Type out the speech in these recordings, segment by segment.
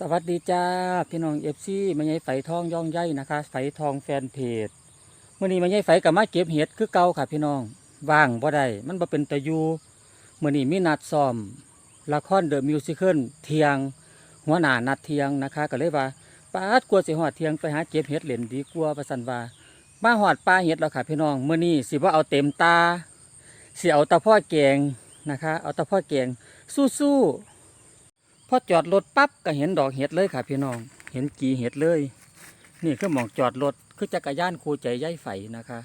สวัสดีจ้าพี่น้องเอฟซีมาใหญ่ไฝทองย่องใยนะคะไฝทองแฟนเพจเมื่อนี้มาใหญ่ไฝกับมาเก็บเห็ดคือเก่าค่ะพี่น้องว่างบ่ได้มันบ่เป็นตะยูเมื่อนี้มีนัดซ้อมละครเดอะมิวสิคลเทียง หัวหน้านัดเทียงนะคะ ก็เลยว่าป้าดกลัวสิหอดเทียงไปหาเก็บเห็ดเล่นดีกว่าประสันว่ามาหอดปลาเห็ดแล้วค่ะพี่น้องเมื่อนี้สิว่าเอาเต็มตาสิเอาตะพ่อแกงนะคะ เอาตะพ่อแกงสู้ๆ อจอดรถปั๊บก็เห็นดอกเห็ดเลยค่ะพี่น้อง เห็นกีเห็ดเลย นี่คือหมองจอดรถคือจักรยานคูใจย่ายไฟนะคะ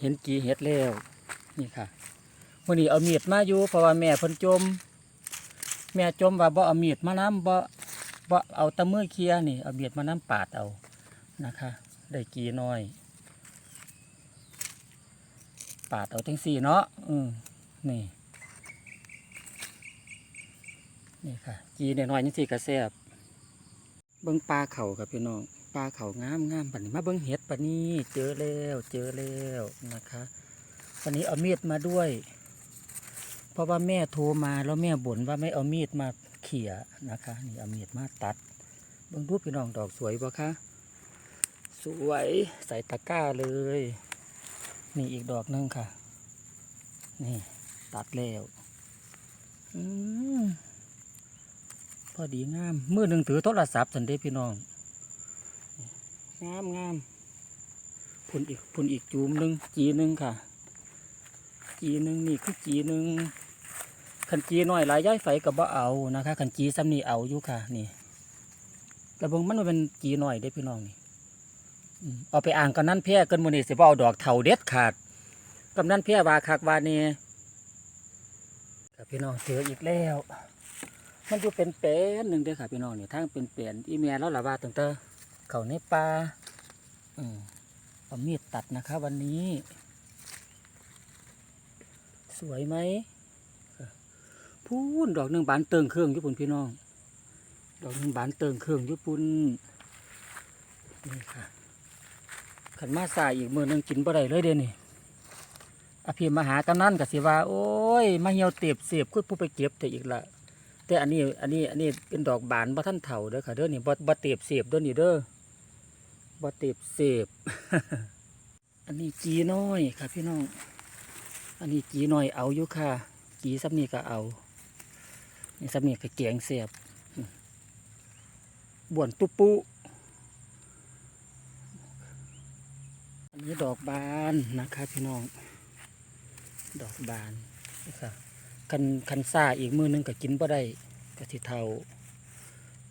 เห็นกีเห็ดแล้วนี่ค่ะวันนี้เอามีดมาอยู่เพราะว่าแม่เพิ่นจม แม่จมว่าบ่เอามีดมาน้ำบ่บ่เอาตะมือเคลียนี่เอามีดมาน้ำปาดเอานะคะ ได้กีน้อย ปาดเอาทั้งสี่เนาะอืมนี่ นี่ค่ะจีนน้อยนี่สิกระแซบเบิ้งปลาเข่าครับพี่น้องปลาเข่างามงามปันนี้มาเบิ้งเห็ดปันนี้เจอแล้วเจอแล้วนะคะวันนี้เอามีดมาด้วย เพราะว่าแม่โทรมาแล้วแม่บ่นว่าไม่เอามีดมาเขี่ยนะคะนี่เอามีดมาตัดเบิ้งรูปพี่น้องดอกสวยบ่คะสวยใส่ตะกร้าเลย นี่อีกดอกหนึงค่ะ นี่ ตัดแล้ว อืม อดีงามมือหนึ่งถือโทรศัพท์สันเดพี่น้อง งามงามพุ่นอีกพุ่นอีกจูมหนึ่งจีหนึ่งค่ะ จีหนึ่งนี่คือจีหนึ่งขันจีน้อยหลายย้ายไฟกับบ่เอานะคะขันจีซ้ำนี่เอาอยู่ค่ะ นี่กระเบงมันเป็นจีน้อยเด้พี่น้องนี่เอาไปอ่างกันนั่นแพ้กันมือนี่สิบ่เอาดอกเถาเด็ดขาดกำนั่นแพ้วาคักวาเนครับพี่น้องเจออีกแล้ว มันอยู่เป็นเปนหนึ่งเด้อค่ะพี่น้องนี่ทางเป็นเปนอีเมียแล้วล่ะว่าตั้งแต่เขาในป่าอืมเอามีดตัดนะคะ วันนี้ สวยไหมพูนดอกหนึ่งบานเติงเครื่องญี่ปุ่นพี่น้อง ดอกหนึ่งบานเติงเครื่องญี่ปุ่นนี่ค่ะขันมาสายอีกมือหนึ่งกินบ่ได้เลยเดี๋ยวนี้อภิมหากำนันกับสิว่า โอ้ย มาเหี่ยวเตียบเสียบคือผู้ไปเก็บแต่อีกละ แต่อันนี้อันนี้อันนี้เป็นดอกบานบ่ท่านเถาเด้อค่ะเด้อนี่บ่บ่เตียบเสียบเด้อนี่เด้อบ่เตียบเสียบอันนี้จีน้อยค่ะพี่น้อง อันนี้จีน้อยเอาอยู่ค่ะจีซับนี่ก็เอานี่ซับนี่ก็เกียงเสียบบ่วนปุ๊ปุอันนี้ดอกบานนะคะพี่น้อง ดอกบานค่ะ คันคันซ่าอีกมือหนึงก็กินบ่ได้ก็สิเทา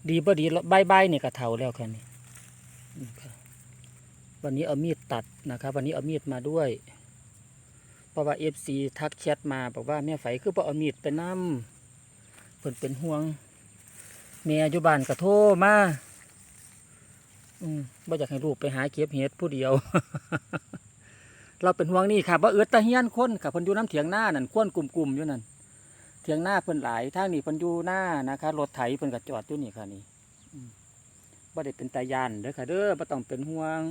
ดีบ่ดีใบใบายเนี่ยก็เทาแล้วค่ะนี่นี่วันนี้เอามีดตัดนะครับ วันนี้เอามีดมาด้วยเพราะว่าเอฟซีทักแชทมาบอกว่าแม่ไฝคือบ่เอามีดไปนำเพิ่นเป็นห่วงแม่อยู่บ้านก็โทรมาอืมบ่อยากให้ลูกไปหาเก็บเห็ดผู้เดียว เราเป็นห่วงนี่ค่ะบ่าเอือดตะเฮียนคนค่ะเพิ่นอยู่น้ำเถียงหน้านั่นควนกลุ่มๆอยู่นั่น เถียงหน้าเพิ่นหลายทางนี้เพิ่นอยู่หน้านะคะรถไถเพิ่นก็จอดอยู่นี่ค่ะนี่บ่ได้เป็นตายานเด้อค่ะเด้อบ่ต้องเป็นห่วง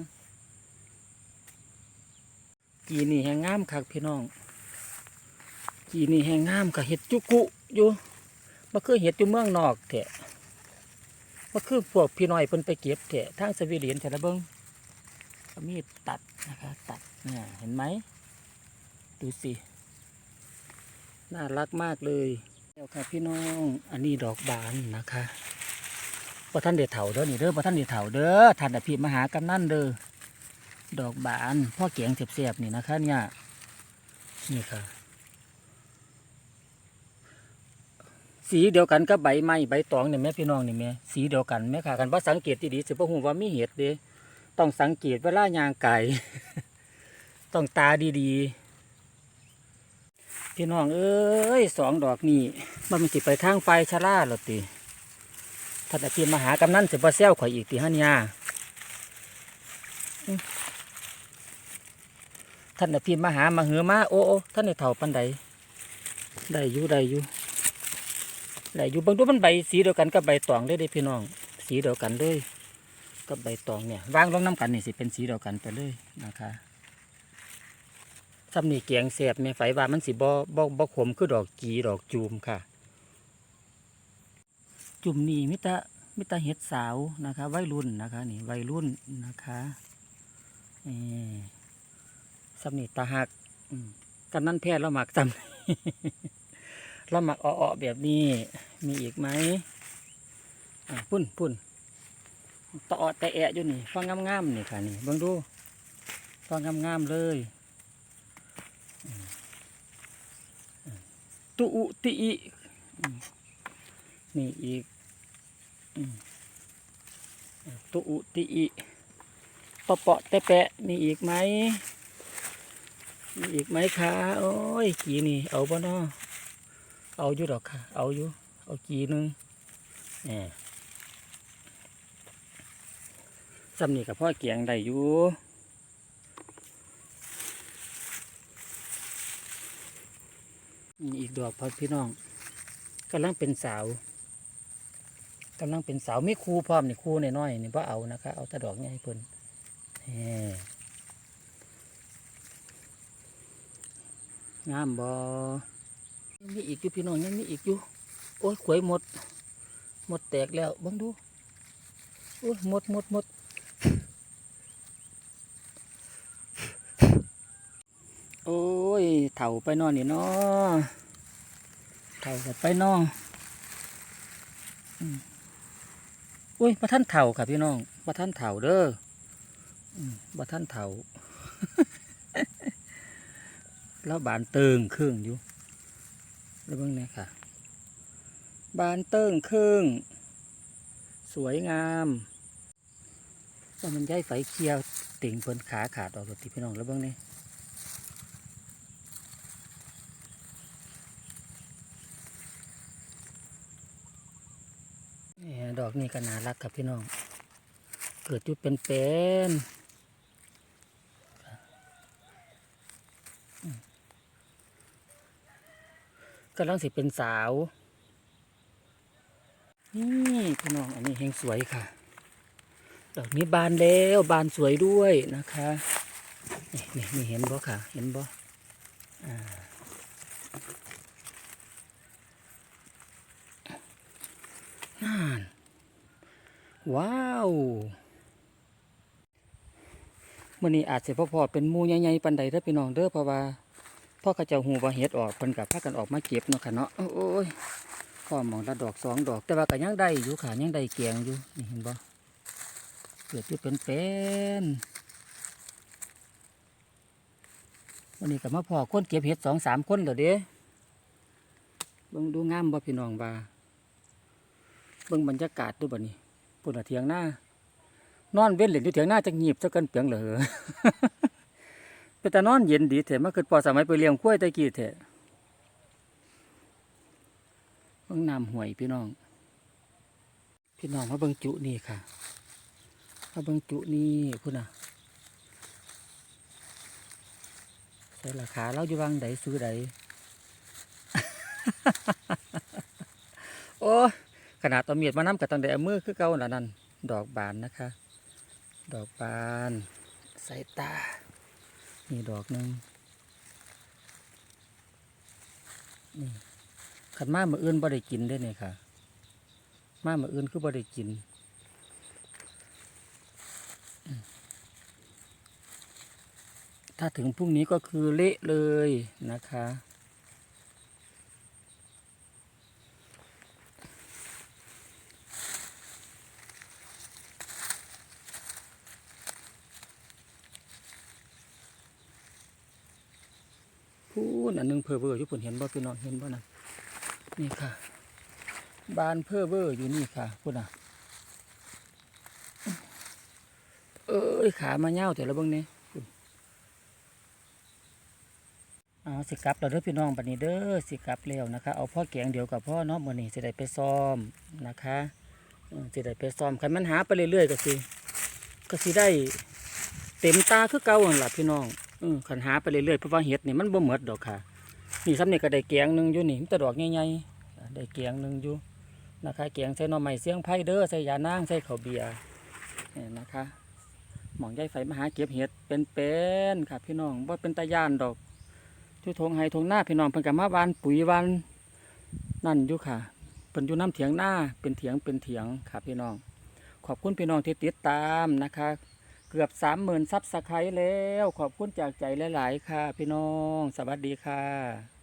กีนี่แหงงามคักพี่น้อง กีนี่แหงงามค่ะเห็ดจุกุอยู่บ่คือเห็ดอยู่เมืองนอกแท้บ่คือพวกพี่น้อยเพิ่นไปเก็บแท้ทางสวีเดนแต่ละเบิ่งมีดตัดนะคะตัดเนี่ยเห็นไหมดูสิ น่ารักมากเลยเดี๋ยวค่ะพี่น้องอันนี้ดอกบานนะคะพระท่านเดชเถาเด้อนี่เด้อพระท่านเดชเถาเด้อท่านอภิมหากำนั่นเด้อดอกบานพ่อเกียงเสียบๆนี่นะคะเนี่ยนี่ค่ะ สีเดียวกันกับใบไม้ใบตองเนี่ยแม่พี่น้องนี่แม่สีเดียวกันแม่ค่ะกันว่าสังเกตดีๆสิบ่อฮูว่ามีเห็ดเด้ต้องสังเกตเวลายางไก่ ต้องตาดีๆ พี่น้องเอ้ยสองดอกนี่มันมันสิไปทางไฟชะล่าหรอติท่านอาพีมหากำนันสิบ่เซลข่อยอีกติฮะเนี่ยะท่านอาพีมหามาเหือมาโอ้โอ้ท่านในเถ่าปันใดได้อยู่ได้อยู่ได้อยู่บางตัวมันใบสีเดียวกันกับใบตองเลยเด้พี่น้อง สีเดียวกันเลยกับใบตองเนี่ยวางลงน้ำกันนี่สิเป็นสีเดียวกันไปเลยนะคะ ซ้ำนี่เกียงเสียบแม่ไฟว่ามันสิบ่บ่บ่ขมคือดอกกีดอกจูมค่ะ จุ่มนี่มิตะมิตาเห็ดสาวนะคะวัยรุ่นนะคะนี่วัยรุ่นนะคะนี่สำนีตาหักกำนันแพทย์เราหมักซ้ำเราหมักอ้อๆแบบนี้ มีอีกไหมอะพุ่นพุ่นตะเออแต่แอะอยู่นี่ฟังงามๆนี่ค่ะนี่เบิ่งดูฟังงามๆเลยอืมอืม ตุอุติอินี่อีกตุอุติอิปะเปาะแต่แปะมีอีกไหมมีอีกไหมคะโอ้ยกีนี่ เอาบ่เนาะเอาอยู่ดอกค่ะ เอาอยู่ เอากีนึงแหมซ้ำนี่กับพ่อเกียงได้อยู่นี่อีก ดอกพอพี่น้องกำลังเป็นสาวกำลังเป็นสาวไมีครูพร้อมนี่ครูน้อยๆนี่พ่เอานะคะเอาแต่ดอกใหญ่เพิ่นแหมงามบอยังมีอีกอยู่พี่น้องยังมีอีกอยู่โอ้ยขวยหมด หมดแตกแล้วเบังดูโอ้ยหมดหมดหมดโอ้ยเถ่าไปนอนนี่เนาะาก็ไปเนองอุ้ยบ่ท่านเถ่าค่ะพี่น้องบ่ท่านเถ่าเด้ออืมบ่ท่านเถ่าแล้วบานเติงครึ่งอยู่แล้วเบิ่งเนี่ยค่ะ บานเติงครึ่งสวยงามว่ามันย้ายไฟเคียวติ่งเพิ่นขาขาดออกตัวติพี่น้องแล้วเบิ่งนี่นี่ ดอกนี้ก็น่ารักครับพี่น้อง เกิดอยู่เป็นเป็นอืมกำลังสิเป็นสาว นี่พี่น้องอันนี้เฮงสวยค่ะ ดอกนี้บานแล้วบานสวยด้วยนะคะ นี่นี่นี่เห็นบ่ค่ะ เห็นบ่อ่านั่น ว้าวมื่อนี้อาจจะพอพอเป็นมูใหญ่ๆปันใดเด้อพี่น้องเด้อเพราะว่าพ่อเขาจ้าหูว่าเฮ็ดออกเพิ่นกับพากันออกมาเก็บเนาะค่ะเนาะโอ้ยพ่อมองละดอกสองดอก แต่ว่าก็ยังได้อยู่ค่ะยังได้เกียงอยู่นี่เห็นบ่เกิดอยู่เป็นเป็นวันนี้ก็มาพ่อคนเก็บเห็ดสองสามคนเหรอเด้เบิ่งดูงามบ่พี่น้องว่าเบิ่งบรรยากาศดูบ่นี่ ปุ่นน่ะเถียงหน้านอนเว้นเล่นอยู่เถียงหน้าจักหยีบจักกันเปียงเหรอเป็นตานอนเย็นดีแท้มาเกิดพอสมัยไปเลี้ยงกล้วยตะกี้แท้เบิ่งน้ำห่วยพี่น้อง พี่น้องมาเบิ่งจุนี่ค่ะมาเบิ่งจุนี่พุ่นน่ะใส่ราคาเราอยู่วางใดซื้อใดโอ้ ขนาดตัวเมียดมาน้ำกับตังแต่เมือคือเก่าแล้วนั่นดอกบานนะคะ ดอกบานใส่ตานี่ดอกหนึ่งนี่ขันมาเมื่ออื่นบ่ได้กินได้เนี่ยค่ะ มาเมื่ออื่นคือบ่ได้กินถ้าถึงพรุ่งนี้ก็คือเละเลยนะคะ พูนอันหนึงเพอเวอร์อยู่ผนเห็นบ่พี่น้องเห็นบ่นะนี่ค่ะ บานเพอเวอร์อยู่นี่ค่ะพุ่นอะ เอ้ยขามาเง่าแต่ละเบิ่งนี่ยเอาสิกลับเราเด้อพี่น้องบัดนี้เด้อสิกลับแล้วนะคะ เอาพ่อแกงเดียวกับพ่อเนาะมื้อนี้สิได้ไปซ้อมนะคะเสิได้ไปซ้อมคันมันหาไปเรื่อยๆก็สิก็สิได้เต็มตาคือเก่าหั่นล่ะพี่น้อง ขันหาไปเรื่อยๆเพราะว่าเห็ดนี่มันบ่เหมดดอกค่ะนี่ซ้ำนี่ก็ได้แกงหนึ่งอยู่นี่มันต่ดอกใหญ่ๆได้แกงหนึ่งอยู่นะคะแกงใส่หน่อไม้เสียงไผ่เด้อใส่ยานางใส่ข้าวเบียร์นี่นะคะหมองใยไฟมาหาเก็บเห็ดเป็นๆค่ะพี่น้องว่าเป็นตาย่านดอกทุทงไฮทงหน้าพี่น้องเพิ่นก็มาวานปุ๋ยวานนั่นอยู่ค่ะเพิ่นอยู่น้ำเถียงหน้าเป็นเถียงเป็นเถียงครับพี่น้อง ขอบคุณพี่น้องที่ติดตามนะคะ เกือบสามหมื่นซับสไครต์แล้ว ขอบคุณจากใจหลาย ๆ ค่ะ พี่น้อง สวัสดีค่ะ